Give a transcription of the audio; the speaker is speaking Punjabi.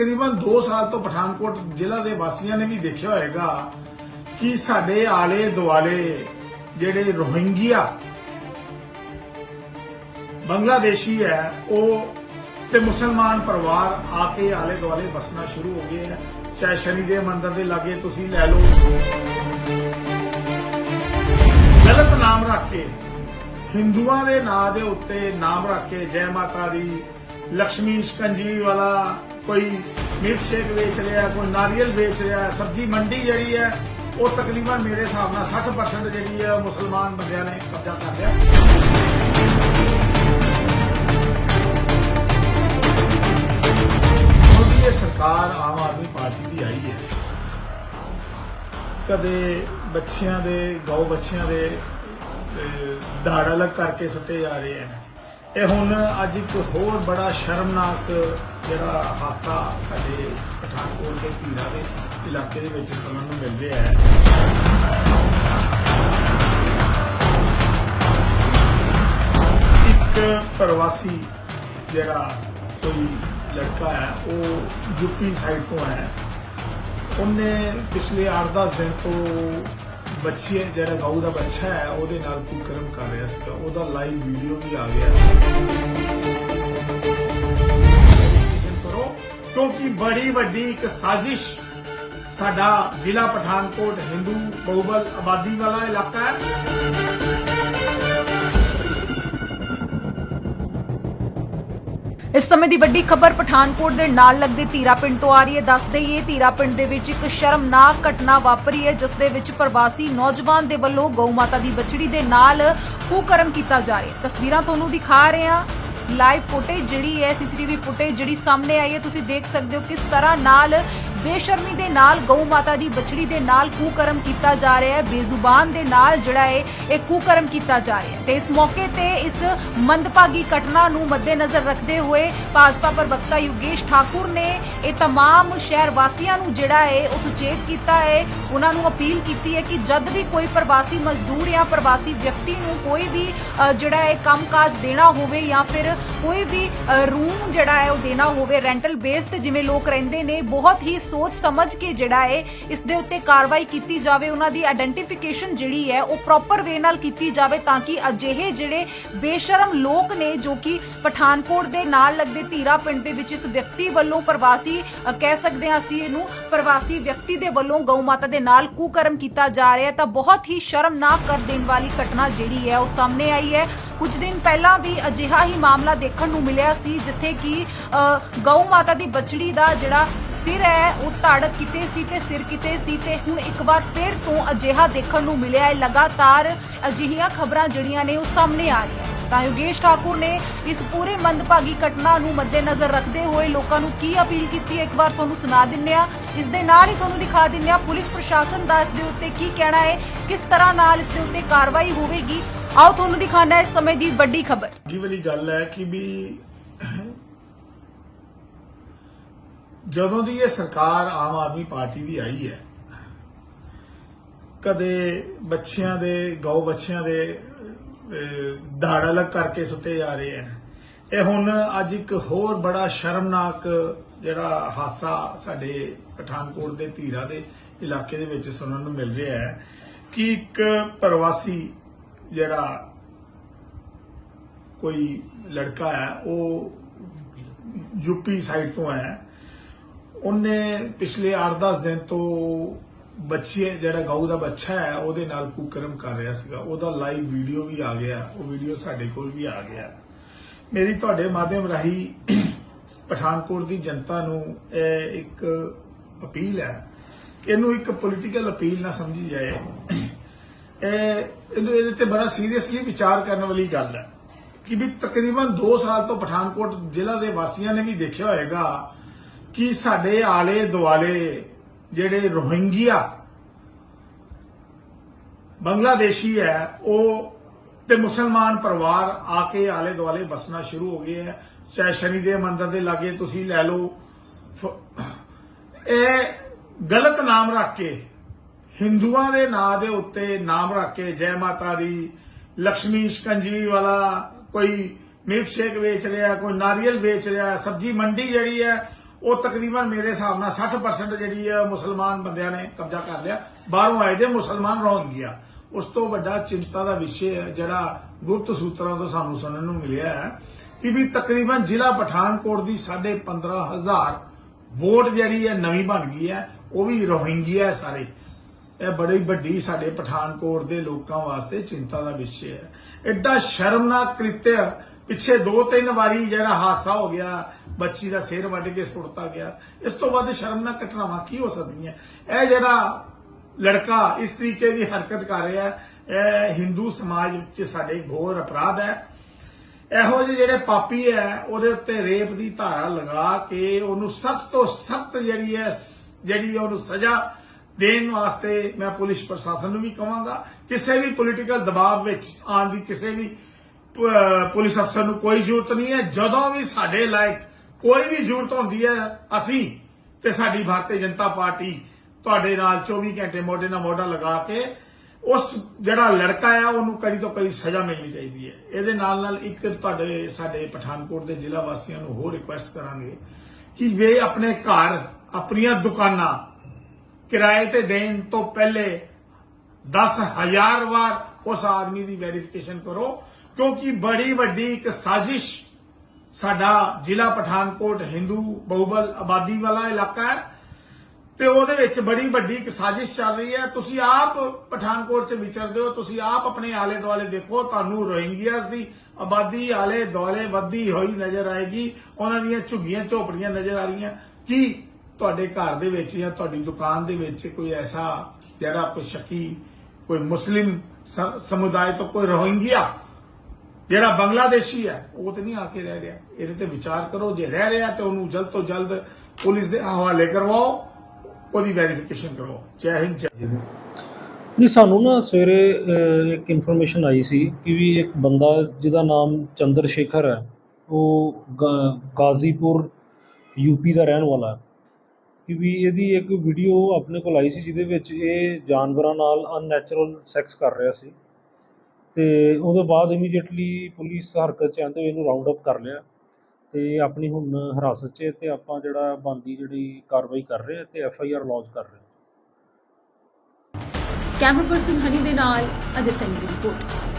ਤਕਰੀਬਨ 2 ਸਾਲ ਤੋਂ ਪਠਾਨਕੋਟ ਜ਼ਿਲ੍ਹਾ ਦੇ ਵਾਸੀਆਂ ਨੇ ਵੀ ਦੇਖਿਆ ਹੋਏਗਾ ਕਿ ਸਾਡੇ ਆਲੇ ਦੁਆਲੇ ਜਿਹੜੇ ਰੋਹਿੰਗੀਆ ਬੰਗਲਾਦੇਸ਼ੀ ਹੈ, ਉਹ ਤੇ ਮੁਸਲਮਾਨ ਪਰਿਵਾਰ ਆ ਕੇ ਆਲੇ ਦੁਆਲੇ ਵਸਣਾ ਸ਼ੁਰੂ ਹੋ ਗਏ ਹੈ। ਚਾਹੇ ਸ਼ਨੀ ਦੇ ਮੰਦਿਰ ਦੇ ਲਾਗੇ ਤੁਸੀਂ ਲੈ ਲਓ। ਗਲਤ ਨਾਮ ਰੱਖ ਕੇ, ਹਿੰਦੂਆਂ ਦੇ ਨਾਂ ਦੇ ਉੱਤੇ ਨਾਮ ਰੱਖ ਕੇ ਜੈ ਮਾਤਾ ਦੀ ਲక్ష్ਮੀ ਸ਼ਿਕੰਜਵੀ ਵਾਲਾ ਕੋਈ ਮਿਲਕ ਸ਼ੇਕ ਵੇਚ ਰਿਹਾ ਕੋਈ ਨਾਰੀਅਲ ਵੇਚ ਰਿਹਾ ਸਬਜ਼ੀ ਮੰਡੀ ਜਿਹੜੀ ਹੈ ਉਹ ਤਕਰੀਬਨ ਮੇਰੇ ਹਿਸਾਬ ਨਾਲ 60% ਜਿਹੜੀ ਹੈ ਮੁਸਲਮਾਨ ਬੰਦਿਆਂ ਨੇ ਕਬਜ਼ਾ ਕਰ ਲਿਆ। ਮੋਦੀ ਇਹ ਸਰਕਾਰ ਆਮ ਆਦਮੀ ਪਾਰਟੀ ਦੀ ਆਈ ਹੈ। ਕਦੇ ਬੱਚਿਆਂ ਦੇ ਗਊ ਬੱਚਿਆਂ ਦੇ ਅਹ, ਦਾੜ ਅਲੱਗ ਕਰਕੇ ਸੁੱਟੇ ਜਾ ਰਹੇ ਹਨ। ਇਹ ਹੁਣ ਅੱਜ ਇੱਕ ਹੋਰ ਬੜਾ ਸ਼ਰਮਨਾਕ ਜਿਹੜਾ ਹਾਸਾ ਸਾਡੇ ਪਠਾਨਕੋਟ ਦੇ ਧੀਰਾ ਦੇ ਇਲਾਕੇ ਦੇ ਵਿੱਚ ਸੁਣਨ ਨੂੰ ਮਿਲ ਰਿਹਾ ਹੈ। ਇੱਕ ਪ੍ਰਵਾਸੀ ਜਿਹੜਾ ਕੋਈ ਲੜਕਾ ਹੈ, ਉਹ ਯੂਪੀ ਸਾਈਡ ਤੋਂ ਹੈ। ਉਹਨੇ ਪਿਛਲੇ 8-10 ਦਿਨ ਤੋਂ ਬੱਚੇ ਜਿਹੜਾ ਗਊ ਦਾ ਬੱਚਾ ਹੈ, ਉਹਦੇ ਨਾਲ ਕੁਕਰਮ ਕਰ ਰਿਹਾ ਸੀਗਾ ਉਹਦਾ ਲਾਈਵ ਵੀਡੀਓ ਵੀ ਆ ਗਿਆ। ਕਰੋ, ਕਿਉਂਕਿ ਬੜੀ ਵੱਡੀ ਇੱਕ ਸਾਜ਼ਿਸ਼ ਸਾਡਾ ਜ਼ਿਲ੍ਹਾ ਪਠਾਨਕੋਟ ਹਿੰਦੂ ਬਹੁਬਲ ਆਬਾਦੀ ਵਾਲਾ ਇਲਾਕਾ ਹੈ। ਇਸ ਸਮੇਂ ਦੀ ਵੱਡੀ ਖਬਰ ਪਠਾਨਕੋਟ ਦੇ ਨਾਲ ਲੱਗਦੇ ਧੀਰਾ ਪਿੰਡ ਤੋਂ ਆ ਰਹੀ ਹੈ। ਦੱਸ ਦਈਏ, ਧੀਰਾ ਪਿੰਡ ਦੇ ਵਿੱਚ ਇੱਕ ਸ਼ਰਮਨਾਕ ਘਟਨਾ ਵਾਪਰੀ ਹੈ, ਜਿਸ ਦੇ ਵਿੱਚ ਪ੍ਰਵਾਸੀ ਨੌਜਵਾਨ ਦੇ ਵੱਲੋਂ ਗਊ ਮਾਤਾ ਦੀ ਬਛੜੀ ਦੇ ਨਾਲ ਕੁਕਰਮ ਕੀਤਾ ਜਾ ਰਿਹਾ ਤਸਵੀਰਾਂ ਤੁਹਾਨੂੰ ਦਿਖਾ ਰਹੇ ਹਾਂ। ਲਾਈਵ ਫੁਟੇਜ ਜਿਹੜੀ ਹੈ, ਸੀਸੀਟੀਵੀ ਫੁਟੇਜ ਜਿਹੜੀ ਸਾਹਮਣੇ ਆਈ ਹੈ। ਤੁਸੀਂ ਦੇਖ ਸਕਦੇ ਹੋ ਕਿਸ ਤਰ੍ਹਾਂ ਨਾਲ ਬੇਸ਼ਰਮੀ ਦੇ ਨਾਲ ਗਊ ਮਾਤਾ ਦੀ ਬਛੜੀ ਦੇ ਨਾਲ ਕੁਕਰਮ ਕੀਤਾ ਜਾ ਰਿਹਾ ਹੈ ਬੇਜ਼ੁਬਾਨ ਦੇ ਨਾਲ ਜਿਹੜਾ ਹੈ ਇਹ ਕੁਕਰਮ ਕੀਤਾ ਜਾ ਰਿਹਾ ਹੈ ਤੇ ਇਸ ਮੌਕੇ ਤੇ ਇਸ ਮੰਦਭਾਗੀ ਘਟਨਾ ਨੂੰ ਮੱਦੇਨਜ਼ਰ ਰੱਖਦੇ ਹੋਏ ਭਾਜਪਾ ਪ੍ਰਵਕਤਾ ਯੋਗੇਸ਼ ਠਾਕੁਰ ਨੇ ਇਹ तमाम ਸ਼ਹਿਰ ਵਾਸੀਆਂ ਨੂੰ ਜਿਹੜਾ ਹੈ ਉਹ ਸੁਚੇਤ ਕੀਤਾ ਹੈ ਉਹਨਾਂ ਨੂੰ ਅਪੀਲ ਕੀਤੀ ਹੈ ਕਿ ਜਦ ਵੀ ਕੋਈ ਪ੍ਰਵਾਸੀ ਮਜ਼ਦੂਰ ਜਾਂ ਪ੍ਰਵਾਸੀ ਵਿਅਕਤੀ ਨੂੰ ਕੋਈ ਵੀ ਅ, ਜਿਹੜਾ ਹੈ ਕੰਮਕਾਜ ਦੇਣਾ ਹੋਵੇ ਜਾਂ ਫਿਰ ਕੋਈ ਵੀ ਅ, ਰੂਮ ਜਿਹੜਾ ਹੈ ਉਹ ਦੇਣਾ ਹੋਵੇ ਰੈਂਟਲ ਬੇਸ ਤੇ ਜਿਵੇਂ ਲੋਕ ਰਹਿੰਦੇ ਨੇ ਬਹੁਤ ਹੀ ਸੋਚ ਸਮਝ ਕੇ ਜਿਹੜਾ ਹੈ ਇਸ ਦੇ ਉੱਤੇ ਕਾਰਵਾਈ ਕੀਤੀ ਜਾਵੇ ਉਹਨਾਂ ਦੀ ਆਇਡੈਂਟੀਫਿਕੇਸ਼ਨ ਜਿਹੜੀ ਹੈ ਉਹ ਪ੍ਰੋਪਰ ਵੇ ਨਾਲ ਕੀਤੀ ਜਾਵੇ ਤਾਂ ਕਿ ਅਜਿਹੇ ਜਿਹੜੇ ਬੇਸ਼ਰਮ ਲੋਕ ਨੇ ਜੋ ਕਿ ਪਠਾਨਕੋਟ ਦੇ ਨਾਲ ਲੱਗਦੇ ਧੀਰਾ ਪਿੰਡ ਦੇ ਵਿੱਚ ਇਸ ਵਿਅਕਤੀ ਵੱਲੋਂ ਪ੍ਰਵਾਸੀ ਕਹਿ ਸਕਦੇ ਹਾਂ ਅਸੀਂ ਇਹਨੂੰ ਪ੍ਰਵਾਸੀ ਵਿਅਕਤੀ ਦੇ ਵੱਲੋਂ ਗਊ ਮਾਤਾ ਦੇ ਨਾਲ ਕੁਕਰਮ ਕੀਤਾ ਜਾ ਰਿਹਾ ਹੈ ਤਾਂ ਬਹੁਤ ਹੀ ਸ਼ਰਮਨਾਕ ਕਰ ਦੇਣ ਵਾਲੀ ਘਟਨਾ ਜਿਹੜੀ ਹੈ ਉਹ ਸਾਹਮਣੇ ਆਈ ਹੈ। ਕੁਝ ਦਿਨ ਪਹਿਲਾਂ ਵੀ ਅਜਿਹਾ ਹੀ ਮਾਮਲਾ ਦੇਖਣ ਨੂੰ ਮਿਲਿਆ ਸੀ ਜਿੱਥੇ ਕਿ ਅ, ਗਊ ਮਾਤਾ ਦੀ ਬਚੜੀ ਦਾ ਜਿਹੜਾ ਸਿਰ ਹੈ, ਉਹ ਧੜ ਕਿਤੇ ਸੀ ਤੇ ਸਿਰ ਕਿਤੇ ਸੀ ਤੇ ਹੁਣ ਇੱਕ ਵਾਰ ਫਿਰ ਤੋਂ ਅਜਿਹਾ ਦੇਖਣ ਨੂੰ ਮਿਲਿਆ ਹੈ। ਲਗਾਤਾਰ ਅਜਿਹੀਆਂ ਖਬਰਾਂ ਜਿਹੜੀਆਂ ਨੇ ਉਹ ਸਾਹਮਣੇ ਆ ਰਹੀਆਂ ਤਾਂ ਯੋਗੇਸ਼ ਠਾਕੁਰ ਨੇ ਇਸ ਪੂਰੇ ਮੰਦਭਾਗੀ ਘਟਨਾ ਨੂੰ ਮੱਦੇਨਜ਼ਰ ਰੱਖਦੇ ਹੋਏ ਲੋਕਾਂ ਨੂੰ ਕੀ ਅਪੀਲ ਕੀਤੀ ਹੈ? ਇੱਕ ਵਾਰ ਤੁਹਾਨੂੰ ਸੁਣਾ ਦਿੰਨੇ ਆ ਇਸ ਦੇ ਨਾਲ ਹੀ ਤੁਹਾਨੂੰ ਦਿਖਾ ਦਿੰਨੇ ਆ ਪੁਲਿਸ ਪ੍ਰਸ਼ਾਸਨ ਦਾ ਇਸ ਦੇ ਉੱਤੇ ਕੀ ਕਹਿਣਾ ਹੈ, ਕਿਸ ਤਰ੍ਹਾਂ ਨਾਲ ਇਸ ਦੇ ਉੱਤੇ ਕਾਰਵਾਈ ਹੋਵੇਗੀ। ਆਓ ਤੁਹਾਨੂੰ ਦਿਖਾਣਾ ਇਸ ਸਮੇਂ ਦੀ ਵੱਡੀ ਖਬਰ। ਅੱਗੀ ਵਾਲੀ ਗੱਲ ਹੈ ਕਿ ਵੀ ਜਦੋਂ ਦੀ ਇਹ ਸਰਕਾਰ ਆਮ ਆਦਮੀ ਪਾਰਟੀ ਦੀ ਆਈ ਹੈ, ਕਦੇ ਬੱਚਿਆਂ ਦੇ, ਗਊ ਬੱਚਿਆਂ ਦੇ ਦਾੜ ਅਲੱਗ ਕਰਕੇ ਸੁੱਟੇ ਜਾ ਰਹੇ ਹਨ। ਇਹ ਹੁਣ ਅੱਜ ਇੱਕ ਹੋਰ ਬੜਾ ਸ਼ਰਮਨਾਕ ਜਿਹੜਾ ਹਾਸਾ ਸਾਡੇ ਪਠਾਨਕੋਟ ਦੇ ਧੀਰਾ ਦੇ ਇਲਾਕੇ ਦੇ ਵਿੱਚ ਸੁਣਨ ਨੂੰ ਮਿਲ ਰਿਹਾ ਹੈ ਕਿ ਇੱਕ ਪ੍ਰਵਾਸੀ ਜਿਹੜਾ ਕੋਈ ਲੜਕਾ ਹੈ, ਉਹ ਯੂਪੀ ਸਾਈਡ ਤੋਂ ਹੈ ਉਹਨੇ ਪਿਛਲੇ 8-10 ਦਿਨ ਤੋਂ ਬੱਚੇ ਜਿਹੜਾ ਗਊ ਦਾ ਬੱਚਾ ਹੈ, ਉਹਦੇ ਨਾਲ ਕੁਕਰਮ ਕਰ ਰਿਹਾ ਸੀਗਾ। ਉਹਦਾ ਲਾਈਵ ਵੀਡੀਓ ਵੀ ਆ ਗਿਆ। ਉਹ ਵੀਡੀਓ ਸਾਡੇ ਕੋਲ ਵੀ ਆ ਗਿਆ। ਮੇਰੀ ਤੁਹਾਡੇ ਮਾਧਿਅਮ ਰਾਹੀਂ ਪਠਾਨਕੋਟ ਦੀ ਜਨਤਾ ਨੂੰ ਇਹ ਇੱਕ ਅਪੀਲ ਹੈ। ਕਿ ਇਹਨੂੰ ਇੱਕ ਪੋਲੀਟੀਕਲ ਅਪੀਲ ਨਾ ਸਮਝੀ ਜਾਏ। ਇਹ, ਇਹਨੂੰ ਇਹਦੇ ਤੇ ਬੜਾ ਸੀਰੀਅਸਲੀ ਵਿਚਾਰ ਕਰਨ ਵਾਲੀ ਗੱਲ ਹੈ ਕਿ ਵੀ ਤਕਰੀਬਨ 2 ਸਾਲ ਤੋਂ ਪਠਾਨਕੋਟ ਜ਼ਿਲ੍ਹਾ ਦੇ ਵਾਸੀਆਂ ਨੇ ਵੀ ਦੇਖਿਆ ਹੋਏਗਾ ਕਿ ਸਾਡੇ ਆਲੇ ਦੁਆਲੇ ਜਿਹੜੇ ਰੋਹਿੰਗੀਆ ਬੰਗਲਾਦੇਸ਼ੀ ਹੈ, ਉਹ ਤੇ ਮੁਸਲਮਾਨ ਪਰਿਵਾਰ ਆ ਕੇ ਆਲੇ ਦੁਆਲੇ ਬਸਣਾ ਸ਼ੁਰੂ ਹੋ ਗਏ ਹੈ। ਚਾਹੇ ਸ਼ਨੀ ਦੇ ਮੰਦਰ ਦੇ ਲਾਗੇ ਤੁਸੀਂ ਲੈ ਲਓ। ਇਹ ਗਲਤ ਨਾਮ ਰੱਖ ਕੇ, ਹਿੰਦੂਆਂ ਦੇ ਨਾਂ ਦੇ ਉੱਤੇ ਨਾਮ ਰੱਖ ਕੇ ਜੈ ਮਾਤਾ ਦੀ ਲక్ష్ਮੀ ਸ਼ਿਕੰਜਵੀ ਵਾਲਾ ਕੋਈ ਮਿਲਕ ਸ਼ੇਕ ਵੇਚ ਰਿਹਾ, ਕੋਈ ਨਾਰੀਅਲ ਵੇਚ ਰਿਹਾ, ਸਬਜ਼ੀ ਮੰਡੀ ਜਿਹੜੀ ਹੈ ਉਹ ਤਕਰੀਬਨ ਮੇਰੇ ਹਿਸਾਬ ਨਾਲ 60% ਜਿਹੜੀ ਹੈ ਮੁਸਲਮਾਨ ਬੰਦਿਆਂ ਨੇ ਕਬਜ਼ਾ ਕਰ ਲਿਆ। ਬਾਹਰੋਂ ਆਏ ਦੇ ਮੁਸਲਮਾਨ ਰੋਹਿੰਗਿਆ ਉਸ ਤੋਂ ਵੱਡਾ ਚਿੰਤਾ ਦਾ ਵਿਸ਼ੇ ਹੈ, ਜਿਹੜਾ ਗੁਪਤ ਸੂਤਰਾਂ ਤੋਂ ਸਾਨੂੰ ਸੁਣਨ ਨੂੰ ਮਿਲਿਆ ਹੈ, ਕਿ ਵੀ ਤਕਰੀਬਨ ਜ਼ਿਲ੍ਹਾ ਪਠਾਨਕੋਟ ਦੀ 15000 ਵੋਟ ਜਿਹੜੀ ਹੈ ਨਵੀਂ ਬਣ ਗਈ ਹੈ, ਉਹ ਵੀ ਰੋਹਿੰਗਿਆ ਸਾਰੇ। ਇਹ ਬੜੀ ਵੱਡੀ ਸਾਡੇ ਪਠਾਨਕੋਟ ਦੇ ਲੋਕਾਂ ਵਾਸਤੇ ਚਿੰਤਾ ਦਾ ਵਿਸ਼ੇ ਹੈ। ਐਡਾ ਸ਼ਰਮਨਾਕ ਕ੍ਰਿਤਿਆ ਪਿੱਛੇ ਦੋ ਤਿੰਨ ਵਾਰੀ ਜਿਹੜਾ ਹਾਦਸਾ ਹੋ ਗਿਆ, ਬੱਚੀ ਦਾ ਸਿਰ ਵੱਢ ਕੇ ਸੁੱਟਤਾ ਗਿਆ, ਇਸ ਤੋਂ ਵੱਧ ਸ਼ਰਮਨਾਕ ਘਟਨਾਵਾਂ ਕੀ ਹੋ ਸਕਦੀਆਂ? ਇਹ ਜਿਹੜਾ ਲੜਕਾ ਇਸ ਤਰੀਕੇ ਦੀ ਹਰਕਤ ਕਰ ਰਿਹਾ ਹੈ ਇਹ ਹਿੰਦੂ ਸਮਾਜ ਵਿੱਚ ਸਾਡੇ ਘੋਰ ਅਪਰਾਧ ਹੈ। ਇਹੋ ਜਿਹੇ ਜਿਹੜੇ ਪਾਪੀ ਹੈ, ਉਹਦੇ ਉੱਤੇ ਰੇਪ ਦੀ ਧਾਰਾ ਲਗਾ ਕੇ ਉਹਨੂੰ ਸਖਤ ਤੋਂ ਸਖਤ ਜਿਹੜੀ ਹੈ, ਜਿਹੜੀ ਉਹਨੂੰ ਸਜ਼ਾ ਦੇਣ ਵਾਸਤੇ ਮੈਂ ਪੁਲਿਸ ਪ੍ਰਸ਼ਾਸਨ ਨੂੰ ਵੀ ਕਹਾਂਗਾ। ਕਿਸੇ ਵੀ ਪੋਲੀਟੀਕਲ ਦਬਾਅ ਵਿੱਚ ਆਉਣ ਦੀ ਕਿਸੇ ਵੀ ਪੁਲਿਸ ਅਫਸਰ ਨੂੰ ਕੋਈ ਜ਼ਰੂਰਤ ਨਹੀਂ ਹੈ। ਜਦੋਂ ਵੀ ਸਾਡੇ ਲਾਇਕ ਕੋਈ ਵੀ ਜ਼ਰੂਰਤ ਹੁੰਦੀ ਹੈ ਅਸੀਂ ਤੇ ਸਾਡੀ ਭਾਰਤੀ ਜਨਤਾ ਪਾਰਟੀ ਤੁਹਾਡੇ ਨਾਲ 24 ਘੰਟੇ ਮੋਢੇ ਨਾਲ ਮੋਢਾ ਲਗਾ ਕੇ ਉਸ ਜਿਹੜਾ ਲੜਕਾ ਆ, ਉਹਨੂੰ ਕੜੀ ਤੋਂ ਕੜੀ ਸਜ਼ਾ ਮਿਲਣੀ ਚਾਹੀਦੀ ਹੈ। ਇਹਦੇ ਨਾਲ ਨਾਲ ਇੱਕ ਤੁਹਾਡੇ, ਸਾਡੇ ਪਠਾਨਕੋਟ ਦੇ ਜ਼ਿਲ੍ਹਾ ਵਾਸੀਆਂ ਨੂੰ ਹੋਰ ਰਿਕੁਐਸਟ ਕਰਾਂਗੇ ਕਿ ਵੇ ਆਪਣੇ ਘਰ ਆਪਣੀਆਂ ਦੁਕਾਨਾਂ ਕਿਰਾਏ ਤੇ ਦੇਣ ਤੋਂ ਪਹਿਲੇ 10000 ਵਾਰ ਉਸ ਆਦਮੀ ਦੀ ਵੈਰੀਫਿਕੇਸ਼ਨ ਕਰੋ। ਕਿਉਂਕਿ ਬੜੀ ਵੱਡੀ ਇੱਕ ਸਾਜ਼ਿਸ਼ ਸਾਡਾ ਜ਼ਿਲ੍ਹਾ ਪਠਾਨਕੋਟ ਹਿੰਦੂ ਬਹੁਬਲ ਆਬਾਦੀ ਵਾਲਾ ਇਲਾਕਾ ਹੈ ਤੇ ਉਹਦੇ ਵਿੱਚ ਬੜੀ ਵੱਡੀ ਇੱਕ ਸਾਜ਼ਿਸ਼ ਚੱਲ ਰਹੀ ਹੈ। ਤੁਸੀਂ ਆਪ ਪਠਾਨਕੋਟ 'ਚ ਵਿਚਰਦੇ ਹੋ, ਤੁਸੀਂ ਆਪ ਆਪਣੇ ਆਲੇ ਦੁਆਲੇ ਦੇਖੋ, ਤੁਹਾਨੂੰ ਰੋਹਿੰਗੀਆਸ ਦੀ ਆਬਾਦੀ ਆਲੇ ਦੁਆਲੇ ਵੱਧਦੀ ਹੋਈ ਨਜ਼ਰ ਆਏਗੀ। ਉਹਨਾਂ ਦੀਆਂ ਝੁੱਗੀਆਂ ਝੋਪੜੀਆਂ ਨਜ਼ਰ ਆ ਰਹੀਆਂ। ਕੀ ਤੁਹਾਡੇ ਘਰ ਦੇ ਵਿੱਚ ਜਾਂ ਤੁਹਾਡੀ ਦੁਕਾਨ ਦੇ ਵਿੱਚ ਕੋਈ ਐਸਾ ਜਿਹੜਾ ਕੋਈ ਸ਼ੱਕੀ, ਕੋਈ ਮੁਸਲਿਮ ਸਮੁਦਾਇ ਤੋਂ ਕੋਈ ਰੋਹਿੰਗੀਆ ਜਿਹੜਾ ਬੰਗਲਾਦੇਸ਼ੀ ਹੈ, ਉਹ ਤੇ ਨਹੀਂ ਆ ਕੇ ਰਹਿ ਰਿਹਾ। ਇਹਦੇ ਤੇ ਵਿਚਾਰ ਕਰੋ, ਜੇ ਰਹਿ ਰਿਹਾ ਤੇ ਉਹਨੂੰ ਜਲਦ ਤੋਂ ਜਲਦ ਪੁਲਿਸ ਦੇ ਹਵਾਲੇ ਕਰਵਾਓ, ਉਹਦੀ ਵੈਰੀਫਿਕੇਸ਼ਨ ਕਰਵਾਓ। ਜੈ ਹਿੰਦ, ਜੈ ਜੀ ਸਾਨੂੰ ਨਾ ਸਵੇਰੇ ਇੱਕ ਇਨਫੋਰਮੇਸ਼ਨ ਆਈ ਸੀ ਕਿ ਵੀ ਇੱਕ ਬੰਦਾ ਜਿਹਦਾ ਨਾਮ ਚੰਦਰ ਸ਼ੇਖਰ ਹੈ, ਉਹ ਗਾ- ਗਾਜ਼ੀਪੁਰ ਯੂਪੀ ਦਾ ਰਹਿਣ ਵਾਲਾ ਹੈ। ਕਿ ਵੀ ਇਹਦੀ ਇੱਕ ਵੀਡੀਓ ਆਪਣੇ ਕੋਲ ਆਈ ਸੀ, ਜਿਹਦੇ ਵਿੱਚ ਇਹ ਜਾਨਵਰਾਂ ਨਾਲ ਅਨਨੈਚੁਰਲ ਸੈਕਸ ਕਰ ਰਿਹਾ ਸੀ। ਤੇ ਉਹਦੇ ਬਾਅਦ ਇਮੀਡੀਏਟਲੀ ਪੁਲਿਸ ਹਰਕਤ 'ਚ ਆਉਂਦੇ ਹੋਏ ਇਹਨੂੰ ਰਾਉਂਡ ਅਪ ਕਰ ਲਿਆ ਤੇ ਆਪਣੀ ਹੁਣ ਹਿਰਾਸਤ 'ਚ ਹੈ ਤੇ ਆਪਾਂ ਜਿਹੜਾ ਬੰਦੀ ਜਿਹੜੀ ਕਾਰਵਾਈ ਕਰ ਰਹੇ ਹਾਂ ਤੇ ਐਫ ਆਈ ਆਰ ਲੌਂਚ ਕਰ ਰਹੇ ਹਾਂ ਕੈਮਰਾ ਪਰਸਨ ਹਨੀ ਦੇ ਨਾਲ ਅਜੇ ਸੈਨੀ ਦੀ ਰਿਪੋਰਟ